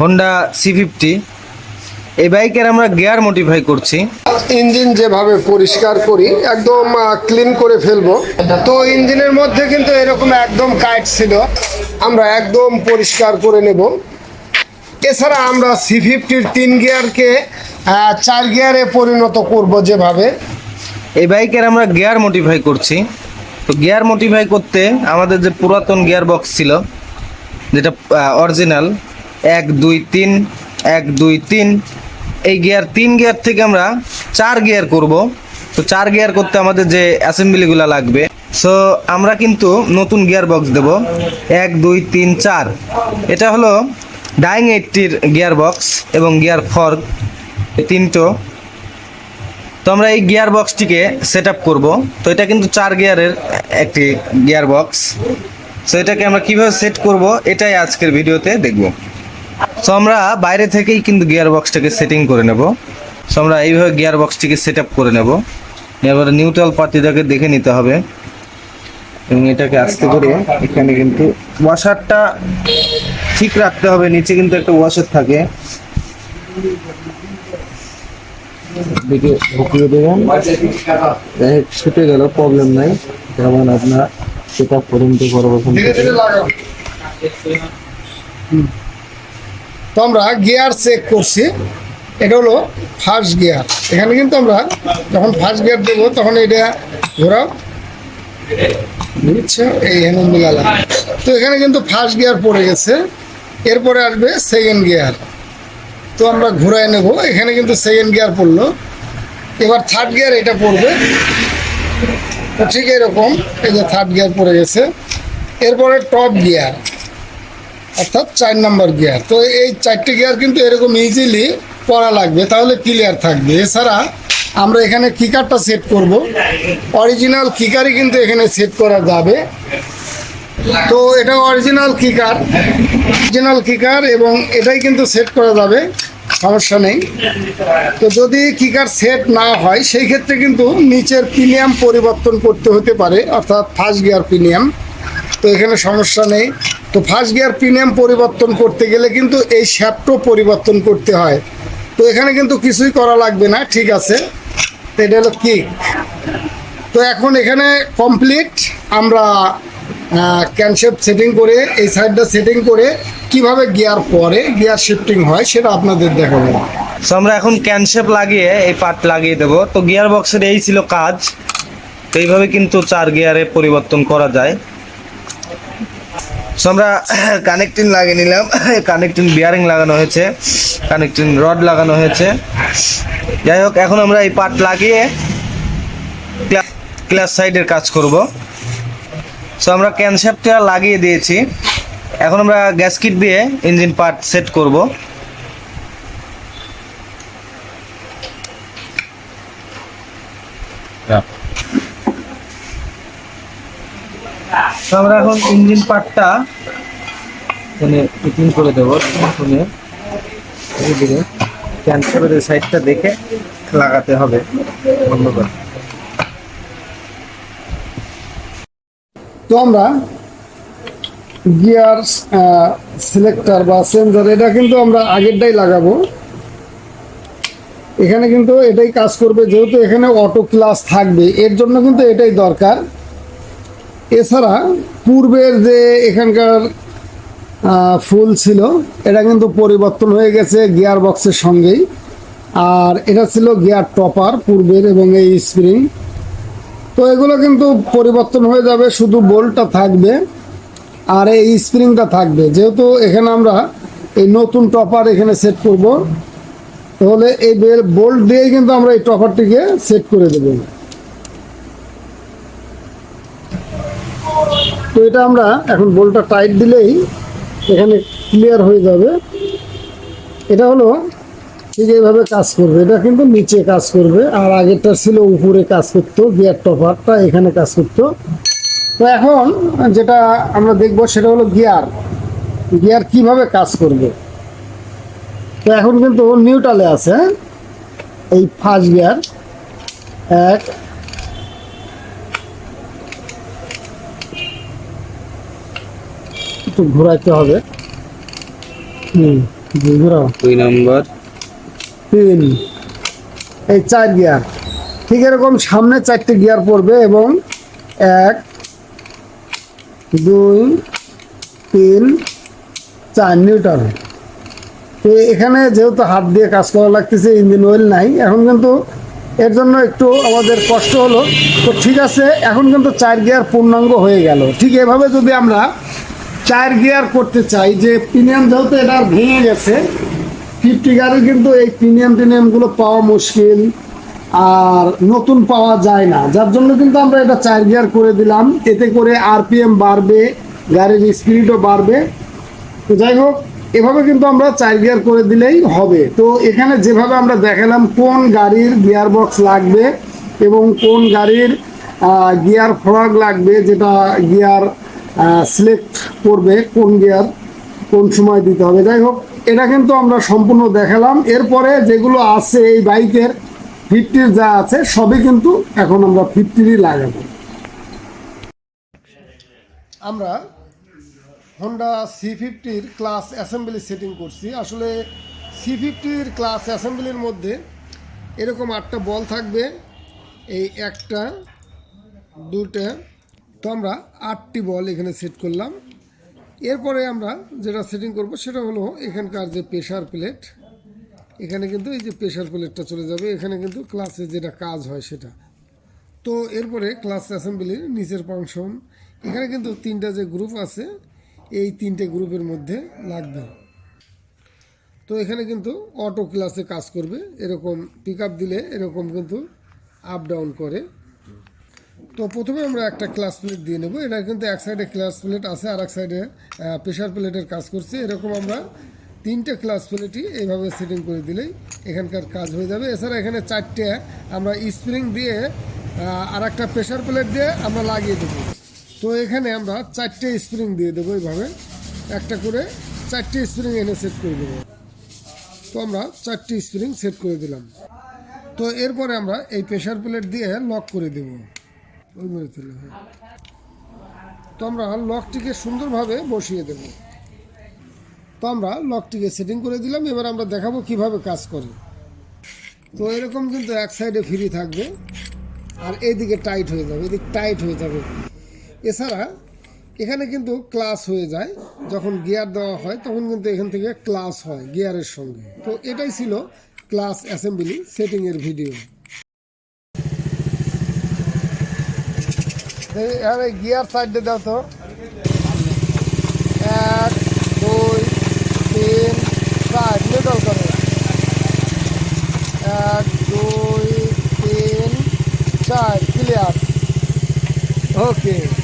Honda C fifty এই বাইকের আমরা গিয়ার মডিফাই করছি। ইঞ্জিন যেভাবে পরিষ্কার করি একদম ক্লিন করে ফেলব। তো ইঞ্জিনের মধ্যে কিন্তু এরকম একদম কাইট ছিল। আমরা একদম পরিষ্কার করে নেব। এছাড়া আমরা সি ফিফটির তিন গিয়ারকে চার গিয়ারে পরিণত করব যেভাবে। এই বাইকের আমরা গিয়ার মডিফাই করছি। তো গিয়ার মডিফাই করতে আমাদের যে পুরাতন গিয়ার বক্স ছিল যেটা অরিজিনাল এক, দুই, তিন, এক, দুই, তিন। এই গিয়ার, তিন গিয়ার থেকে আমরা চার গিয়ার করব। তো চার গিয়ার করতে আমাদের যে অ্যাসেম্বলিগুলো লাগবে। সো আমরা কিন্তু নতুন গিয়ার বক্স দেব। এক, দুই, তিন, চার। এটা হলো ডাইং এইটটির গিয়ার বক্স এবং গিয়ার ফর্ক তিনটো। তো আমরা এই গিয়ার বক্সটিকে সেট আপ করব। তো এটা কিন্তু চার গিয়ারের একটি গিয়ার বক্স। সো এটাকে আমরা কীভাবে সেট করব, এটাই আজকের ভিডিওতে দেখব। সো আমরা বাইরে থেকেই কিন্তু গিয়ার বক্সটাকে সেটিং করে নেব। সো আমরা এইভাবে গিয়ার বক্সটিকে সেট আপ করে নেব। এবারে নিউট্রাল পাতিটাকে দেখে নিতে হবে। এবং এটাকে আস্তে করে এখানে কিন্তু ওয়াশারটা ঠিক রাখতে হবে। নিচে কিন্তু একটা ওয়াশার থাকে। দিকে ঢুকিয়ে দেবেন ছুটে গেল প্রবলেম নাই। যেমন আপনার সেট করে নিতে পারব ওখান ধীরে থেকে। ধীরে লাগাও তো আমরা গিয়ার চেক করছি। এটা হলো ফার্স্ট গিয়ার এখানে কিন্তু আমরা যখন ফার্স্ট গিয়ার দেবো, তখন এটা ঘোরাও। বুঝছ? এই মিলালা তো এখানে কিন্তু ফার্স্ট গিয়ার পড়ে গেছে। এরপরে আসবে সেকেন্ড গিয়ার তো আমরা ঘুরাই নেব। এখানে কিন্তু সেকেন্ড গিয়ার পড়ল। এবার থার্ড গিয়ার এটা পড়বে। তো ঠিক এরকম, এই যে থার্ড গিয়ার পড়ে গেছে। এরপরে টপ গিয়ার অর্থাৎ চার নাম্বার গিয়ার তো এই চারটে গিয়ার কিন্তু এরকম ইজিলি পড়া লাগবে, তাহলে ক্লিয়ার থাকবে। এছাড়া আমরা এখানে কিকারটা সেট করব। অরিজিনাল কিকারই কিন্তু এখানে সেট করা যাবে। তো এটা অরিজিনাল কিকার অরিজিনাল কিকার এবং এটাই কিন্তু সেট করা যাবে, সমস্যা নেই। তো যদি কিকার সেট না হয়, সেই ক্ষেত্রে কিন্তু নিচের প্রিমিয়াম পরিবর্তন করতে হতে পারে, অর্থাৎ ফার্স্ট গিয়ার প্রিমিয়াম তো এখানে সমস্যা নেই। তো ফার্স্ট গিয়ার প্রিমিয়াম পরিবর্তন করতে গেলে কিন্তু এই শ্যাপটো পরিবর্তন করতে হয়। তো এখানে কিন্তু কিছুই করা লাগবে না, ঠিক আছে। এটা হলো কিক তো এখন এখানে কমপ্লিট আমরা ক্যানশেপ সেটিং করে, এই সাইডটা সেটিং করে কীভাবে গিয়ার পরে গিয়ার শিফটিং হয় সেটা আপনাদের দেখাবো। সো আমরা এখন ক্যানশেপ লাগিয়ে এই পার্ট লাগিয়ে দেব। তো গিয়ার বক্সের এই ছিল কাজ। তো এইভাবে কিন্তু চার গিয়ারে পরিবর্তন করা যায়। সো আমরা কানেক্টিং লাগিয়ে নিলাম। কানেক্টিং বিয়ারিং লাগানো হয়েছে। কানেক্টিং রড লাগানো হয়েছে। যাই হোক, এখন আমরা এই পার্ট লাগিয়ে ক্লাস সাইডের কাজ করব। সো আমরা ক্যানশেপটা লাগিয়ে দিয়েছি। এখন আমরা গ্যাস কিট দিয়ে ইঞ্জিন পার্ট সেট করব। তো আমরা এখন ইঞ্জিন পার্টটা এখানে ফিটিং করে দেবো, শুনে। ধীরে ধীরে ক্যান্সারের সাইডটা দেখে লাগাতে হবে, ধন্যবাদ। তো আমরা গিয়ার সিলেক্টর বা সেন্সর এটা কিন্তু আমরা আগেরটাই লাগাবো। এখানে কিন্তু এটাই কাজ করবে, যেহেতু এখানে অটো ক্লাস থাকবে, এর জন্য কিন্তু এটাই দরকার। এছাড়া পূর্বের যে এখানকার ফুল ছিল, এটা কিন্তু পরিবর্তন হয়ে গেছে গিয়ার বক্সের সঙ্গেই। আর এটা ছিল গিয়ার টপার পূর্বের এবং এই স্প্রিং। তো এগুলো কিন্তু পরিবর্তন হয়ে যাবে, শুধু বোল্টটা থাকবে আর এই স্প্রিংটা থাকবে। যেহেতু এখানে আমরা এই নতুন টপার এখানে সেট করব, তাহলে এই বেল বোল্ট দিয়েই কিন্তু আমরা এই টপারটিকে সেট করে দেব। তো এটা আমরা এখন বোল্টটা টাইট দিলেই এখানে ক্লিয়ার হয়ে যাবে। এটা হলো ঠিক এইভাবে কাজ করবে। এটা কিন্তু নিচে কাজ করবে, আর আগেরটা ছিল উপরে কাজ করতো গিয়ার টপারটা এখানে কাজ করতো। তো এখন যেটা আমরা দেখব সেটা হলো গিয়ার গিয়ার কীভাবে কাজ করবে? তো এখন কিন্তু নিউট্রালে আছে? এই ফার্স্ট গিয়ার এক একটু ঘোরাইতে হবে। হুম ঘুরাও। দুই নম্বর। তিন। এই চার গিয়ার। ঠিক এরকম সামনে চারটে গিয়ার পড়বে এবং এক দুই তিন চার নিউটন তো এখানে যেহেতু হাত দিয়ে কাজ করা লাগতেছে ইঞ্জিন অয়েল নাই এখন কিন্তু এর জন্য একটু আমাদের কষ্ট হলো। তো ঠিক আছে এখন কিন্তু চার গিয়ার পূর্ণাঙ্গ হয়ে গেল। ঠিক এভাবে যদি আমরা চার গিয়ার করতে চাই, যে প্রিমিয়াম যেহেতু এটা আর ভেঙে গেছে, ফিফটি গাড়ি কিন্তু এই প্রিমিয়াম টিনিয়ামগুলো পাওয়া মুশকিল আর নতুন পাওয়া যায় না। যার জন্য কিন্তু আমরা এটা চার গিয়ার করে দিলাম। এতে করে আরপিএম বাড়বে, গাড়ির স্পিডও বাড়বে। তো যাই হোক, এভাবে কিন্তু আমরা চার গিয়ার করে দিলেই হবে। তো এখানে যেভাবে আমরা দেখালাম কোন গাড়ির গিয়ার বক্স লাগবে এবং কোন গাড়ির গিয়ার ফ্রগ লাগবে, যেটা গিয়ার সিলেক্ট করবে কোন গিয়ার কোন সময় দিতে হবে। যাই হোক, এটা কিন্তু আমরা সম্পূর্ণ দেখালাম। এরপরে যেগুলো আছে এই বাইকের ফিফটির যা আছে, সবই কিন্তু এখন আমরা ফিফটিরই লাগাবো। আমরা হন্ডা সি ফিফটির ক্লাস অ্যাসেম্বলি সেটিং করছি। আসলে সি ফিফটির ক্লাস অ্যাসেম্বলির মধ্যে এরকম আটটা বল থাকবে। এই একটা দুটা তো আমরা আটটি বল এখানে সেট করলাম। এরপরে আমরা যেটা সেটিং করব সেটা হলো এখানকার যে প্রেশার প্লেট এখানে কিন্তু এই যে প্রেশার প্লেটটা চলে যাবে। এখানে কিন্তু ক্লাসে যেটা কাজ হয় সেটা। তো এরপরে ক্লাস অ্যাসেম্বলির নিচের ফাংশন এখানে কিন্তু তিনটা যে গ্রুপ আছে, এই তিনটে গ্রুপের মধ্যে লাগবে। তো এখানে কিন্তু অটো ক্লাসে কাজ করবে। এরকম পিক দিলে এরকম কিন্তু আপ ডাউন করে। তো প্রথমে আমরা একটা ক্লাস প্লেট দিয়ে নেব। এটা কিন্তু এক সাইডে ক্লাস প্লেট আছে আর এক সাইডে প্রেশার প্লেটের কাজ করছে। এরকম আমরা তিনটে ক্লাস প্লেটই এইভাবে সেটিং করে দিলেই এখানকার কাজ হয়ে যাবে। এছাড়া এখানে চারটে আমরা স্প্রিং দিয়ে আর একটা প্রেশার প্লেট দিয়ে আমরা লাগিয়ে দেবো। তো এখানে আমরা চারটে স্প্রিং দিয়ে দেবো এইভাবে। একটা করে চারটে স্প্রিং এনে সেট করে দেবো। তো আমরা চারটি স্প্রিং সেট করে দিলাম। তো এরপরে আমরা এই প্রেশার প্লেট দিয়ে লক করে দেবো। হ্যাঁ। তো আমরা লকটিকে সুন্দরভাবে বসিয়ে দেব। তো আমরা লকটিকে সেটিং করে দিলাম, এবার আমরা দেখাবো কীভাবে কাজ করে। তো এরকম কিন্তু এক সাইডে ফ্রি থাকবে, আর এইদিকে টাইট হয়ে যাবে, এদিক টাইট হয়ে যাবে। এছাড়া এখানে কিন্তু ক্লাস হয়ে যায়, যখন গিয়ার দেওয়া হয়, তখন কিন্তু এখান থেকে ক্লাস হয় গিয়ারের সঙ্গে। তো এটাই ছিল ক্লাস অ্যাসেম্বলি সেটিংয়ের ভিডিও আরে গিয়ার সাইডে দাও তো। এক, দুই, তিন, চার নিউট্রাল করে। এক, দুই, তিন, চার ক্লিয়ার ওকে